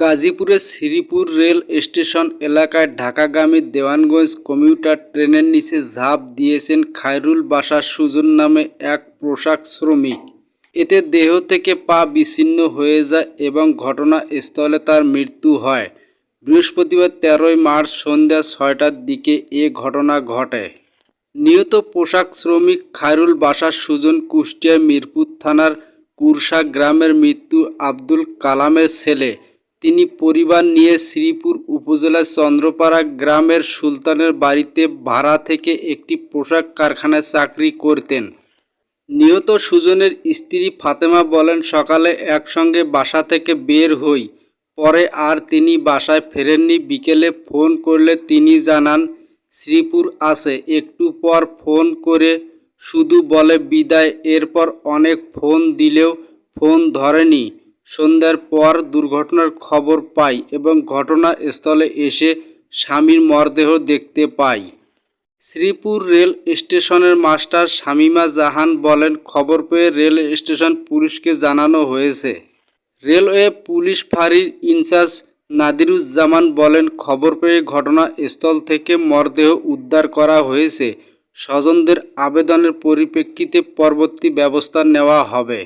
গাজীপুরের Sreepur rail station এলাকায় ঢাকাগামী Dewanganj commutator ট্রেনের নিচে ঝাঁপ দিয়েছেন খায়রুল বাশার সুজন নামে এক পোশাক শ্রমিক। এতে দেহ থেকে পা বিচ্ছিন্ন হয়ে যায় এবং ঘটনাস্থলে তার মৃত্যু হয়। বৃহস্পতিবার তেরোই মার্চ সন্ধ্যা ছয়টার দিকে এ ঘটনা ঘটে। নিহত পোশাক শ্রমিক খায়রুল বাশার সুজন কুষ্টিয়া মিরপুর থানার কুরসা গ্রামের মৃত্যু আব্দুল কালামের ছেলে। তিনি পরিবার নিয়ে শ্রীপুর উপজেলার চন্দ্রপাড়া গ্রামের সুলতানের বাড়িতে ভাড়া থেকে একটি পোশাক কারখানায় চাকরি করতেন। নিহত সুজনের স্ত্রী ফাতেমা বলেন, সকালে একসঙ্গে বাসা থেকে বের হই। পরে আর তিনি বাসায় ফেরেননি। বিকেলে ফোন করলে তিনি জানান, শ্রীপুর আছে। একটু পর ফোন করে শুধু বলে বিদায়। এরপর অনেক ফোন দিলেও ফোন ধরেনি। সন্ধ্যার পর দুর্ঘটনার খবর পাই এবং ঘটনাস্থলে এসে স্বামীর মরদেহ দেখতে পাই। শ্রীপুর রেল স্টেশনের মাস্টার শামীমা জাহান বলেন, খবর পেয়ে রেল স্টেশন পুলিশকে জানানো হয়েছে। রেলওয়ে পুলিশ ফাঁড়ির ইনচার্জ নাদিরুজ্জামান বলেন, খবর পেয়ে ঘটনাস্থল থেকে মরদেহ উদ্ধার করা হয়েছে। স্বজনদের আবেদনের পরিপ্রেক্ষিতে পরবর্তী ব্যবস্থা নেওয়া হবে।